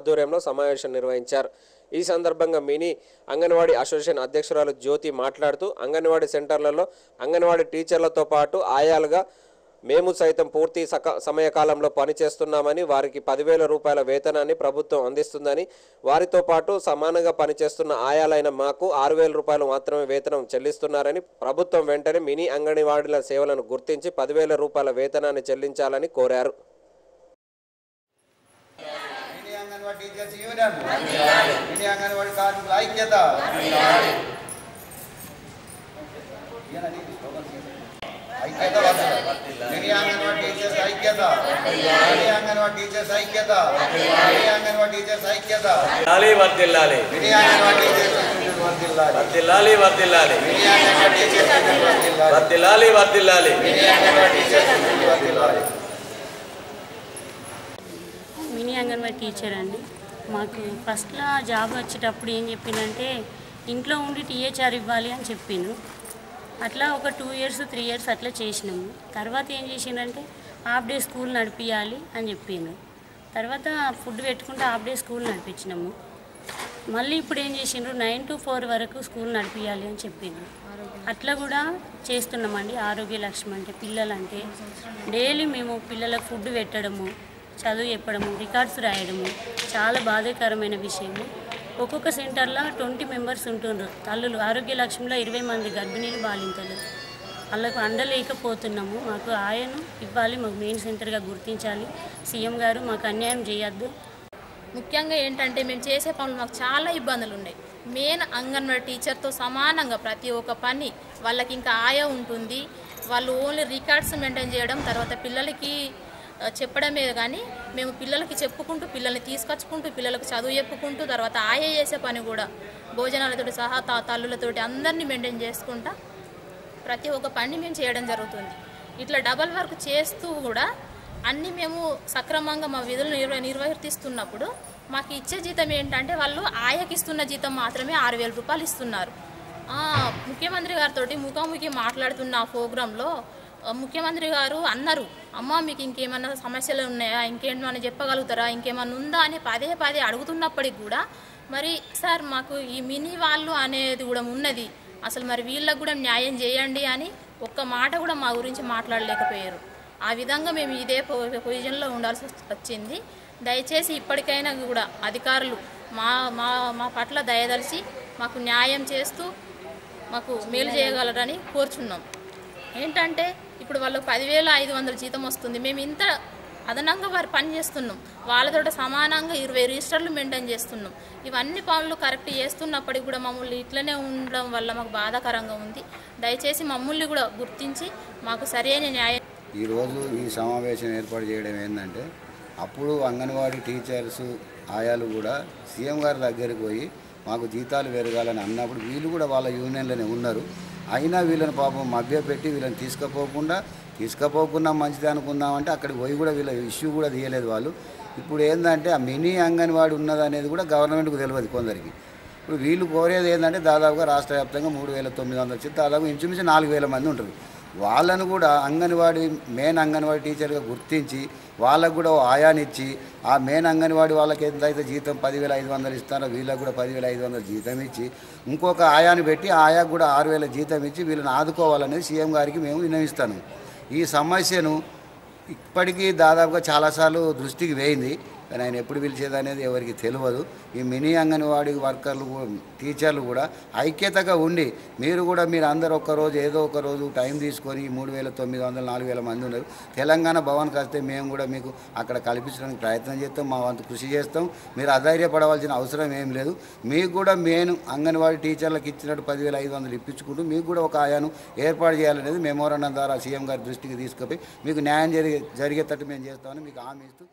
ఆధ్వర్యంలో సమావేశం నిర్వహించారు. ఈ సందర్భంగా మినీ అంగన్వాడీ అసోసియేషన్ అధ్యక్షురాలు జ్యోతి మాట్లాడుతూ అంగన్వాడీ సెంటర్లలో అంగన్వాడీ టీచర్లతో పాటు ఆయాలుగా మేము సైతం పూర్తి సక సమయకాలంలో పనిచేస్తున్నామని వారికి పదివేల రూపాయల వేతనాన్ని ప్రభుత్వం అందిస్తుందని వారితో పాటు సమానంగా పనిచేస్తున్న ఆయాలైన మాకు ఆరు వేల రూపాయలు మాత్రమే వేతనం చెల్లిస్తున్నారని ప్రభుత్వం వెంటనే మినీ అంగన్వాడీల సేవలను గుర్తించి పదివేల రూపాయల వేతనాన్ని చెల్లించాలని కోరారు. India Anganwadi teachers union India Anganwadi కార్మికుల ఐక్యత ఈయనని స్లోగన్ తీయండి. ఐక్యత వర్ధిల్లాలి. ఇండియా అంగన్వాడీ టీచర్స్ ఐక్యత ఇండియా అంగన్వాడీ టీచర్స్ ఐక్యత ఇండియా అంగన్వాడీ టీచర్స్ ఐక్యత లాలి వర్దిల్లాలి ఇండియా అంగన్వాడీ టీచర్స్ యూనియన్ వర్ధిల్లాలి. వర్దిల్లాలి వర్దిల్లాలి ఇండియా అంగన్వాడీ టీచర్స్ యూనియన్ వర్ధిల్లాలి. వర్దిల్లాలి వర్దిల్లాలి మినీ అంగన్వాడీ టీచర్ అండి. మాకు ఫస్ట్లో జాబ్ వచ్చేటప్పుడు ఏం చెప్పిందంటే ఇంట్లో ఉండి టీహెచ్ఆర్ ఇవ్వాలి అని చెప్పిండు. అట్లా ఒక టూ ఇయర్స్ త్రీ ఇయర్స్ అట్లా చేసినాము. తర్వాత ఏం చేసిండంటే హాఫ్ డే స్కూల్ నడిపించాలి అని చెప్పిండు. తర్వాత ఫుడ్ పెట్టుకుంటే హాఫ్ డే స్కూల్ నడిపించినాము. మళ్ళీ ఇప్పుడు ఏం చేసిండ్రు నైన్ టు ఫోర్ వరకు స్కూల్ నడిపించాలి అని చెప్పిండు. అట్లా కూడా చేస్తున్నామండి ఆరోగ్య లక్ష్యం అంటే పిల్లలంటే. డైలీ మేము పిల్లలకు ఫుడ్ పెట్టడము చదువు చెప్పడము రికార్డ్స్ రాయడము చాలా బాధాకరమైన విషయము. ఒక్కొక్క సెంటర్లో ట్వంటీ మెంబర్స్ ఉంటుండ్రు. తల్లులు ఆరోగ్య లక్ష్యంలో ఇరవై మంది గర్భిణీలు బాలింతలు. వాళ్ళకు అండలేకపోతున్నాము మాకు ఆయను ఇవ్వాలి మాకు మెయిన్ సెంటర్గా గుర్తించాలి. సీఎం గారు మాకు అన్యాయం చేయొద్దు. ముఖ్యంగా ఏంటంటే మేము చేసే పనులు మాకు చాలా ఇబ్బందులు ఉన్నాయి. మెయిన్ అంగన్వాడీ టీచర్తో సమానంగా ప్రతి ఒక్క పని వాళ్ళకి ఇంకా ఆయా ఉంటుంది. వాళ్ళు ఓన్లీ రికార్డ్స్ మెయింటైన్ చేయడం తర్వాత పిల్లలకి చెప్పడమే కానీ మేము పిల్లలకి చెప్పుకుంటూ పిల్లల్ని తీసుకొచ్చుకుంటూ పిల్లలకు చదువు చెప్పుకుంటూ తర్వాత ఆయా చేసే పని కూడా భోజనాలతోటి సహా తా తల్లులతోటి అందరినీ మెయింటైన్ చేసుకుంటా ప్రతి ఒక్క పని మేము చేయడం జరుగుతుంది. ఇట్లా డబల్ వర్క్ చేస్తూ కూడా అన్నీ మేము సక్రమంగా మా విధులు నిర్వ నిర్వర్తిస్తున్నప్పుడు మాకు ఇచ్చే జీతం ఏంటంటే వాళ్ళు ఆయకిస్తున్న జీతం మాత్రమే ఆరు వేల రూపాయలు ఇస్తున్నారు. ముఖ్యమంత్రి గారితో ముఖాముఖి మాట్లాడుతున్న ఆ ప్రోగ్రాంలో ముఖ్యమంత్రి గారు అన్నారు అమ్మ మీకు ఇంకేమన్నా సమస్యలు ఉన్నాయా? ఇంకేమన్నా చెప్పగలుగుతారా? ఇంకేమన్నా ఉందా? అని పదే పదే అడుగుతున్నప్పటికి కూడా మరి సార్ మాకు ఈ మినీ వాళ్ళు అనేది కూడా ఉన్నది. అసలు మరి వీళ్ళకు కూడా న్యాయం చేయండి అని ఒక్క మాట కూడా మా గురించి మాట్లాడలేకపోయారు. ఆ విధంగా మేము ఇదే పొ- పొజిషన్లో ఉండాల్సి వచ్చింది. దయచేసి ఇప్పటికైనా కూడా అధికారులు మా మా మా పట్ల దయదలిచి మాకు న్యాయం చేస్తూ మాకు మేలు చేయగలరని కోరుచున్నాం. ఏంటంటే ఇప్పుడు వాళ్ళకి పదివేల ఐదు వందల జీతం వస్తుంది. మేము ఇంత అదనంగా వారు పని చేస్తున్నాం. వాళ్ళతో సమానంగా ఇరవై రిజిస్టర్లు మెయింటైన్ చేస్తున్నాం. ఇవన్నీ పనులు కరెక్ట్ చేస్తున్నప్పటికి కూడా మమ్మల్ని ఇట్లనే ఉండడం వల్ల మాకు బాధాకరంగా ఉంది. దయచేసి మమ్మల్ని కూడా గుర్తించి మాకు సరైన న్యాయం ఈరోజు ఈ సమావేశం ఏర్పాటు చేయడం ఏంటంటే అప్పుడు అంగన్వాడీ టీచర్స్ ఆయాలు కూడా సీఎం గారి దగ్గరికి పోయి మాకు జీతాలు పెరగాలని అన్నప్పుడు వీళ్ళు కూడా వాళ్ళ యూనియన్లోనే ఉన్నారు. అయినా వీళ్ళని పాపం మభ్యపెట్టి వీళ్ళని తీసుకుపోకుండా తీసుకుపోకుండా మంచిది అనుకుందామంటే అక్కడికి పోయి కూడా వీళ్ళ ఇష్యూ కూడా తీయలేదు వాళ్ళు. ఇప్పుడు ఏంటంటే ఆ మినీ అంగన్వాడీ ఉన్నది అనేది కూడా గవర్నమెంట్కు తెలియదు కొందరికి. ఇప్పుడు వీళ్ళు కోరేది ఏంటంటే దాదాపుగా రాష్ట్ర వ్యాప్తంగా మూడు వేల తొమ్మిది వందల వచ్చి దాదాపు ఇంచుమించు నాలుగు వేల మంది ఉంటారు. వాళ్ళను కూడా అంగన్వాడీ మెయిన్ అంగన్వాడీ టీచర్గా గుర్తించి వాళ్ళకు కూడా ఓ ఆయానిచ్చి ఆ మెయిన్ అంగన్వాడీ వాళ్ళకి ఎంతైతే జీతం పదివేల ఐదు వందలు ఇస్తారో వీళ్ళకు కూడా పదివేల ఐదు వందలు జీతం ఇచ్చి ఇంకొక ఆయాని పెట్టి ఆయాకు కూడా ఆరు వేల జీతం ఇచ్చి వీళ్ళని ఆదుకోవాలనేది సీఎం గారికి మేము విన్నవిస్తాను. ఈ సమస్యను ఇప్పటికీ దాదాపుగా చాలాసార్లు దృష్టికి వేయింది. కానీ ఆయన ఎప్పుడు పిలిచేది అనేది ఎవరికి తెలియదు. ఈ మినీ అంగన్వాడీ వర్కర్లు టీచర్లు కూడా ఐక్యతగా ఉండి మీరు కూడా మీరు అందరు ఒక్క రోజు ఏదో ఒక రోజు టైం తీసుకొని మూడు వేల తొమ్మిది వందల నాలుగు వేల మంది ఉన్నారు. తెలంగాణ భవన్కి వస్తే మేము కూడా మీకు అక్కడ కల్పించడానికి ప్రయత్నం చేస్తాం మా వంతు కృషి చేస్తాం. మీరు అధైర్యపడవలసిన అవసరం ఏం లేదు. మీకు కూడా మేము అంగన్వాడీ టీచర్లకు ఇచ్చినట్టు పదివేల ఐదు వందలు ఇప్పించుకుంటూ మీకు కూడా ఒక ఆయాను ఏర్పాటు చేయాలనేది మెమోరాండం ద్వారా సీఎం గారి దృష్టికి తీసుకుపోయి మీకు న్యాయం జరిగే జరిగేటట్టు మేము చేస్తామని మీకు హామీ ఇస్తూ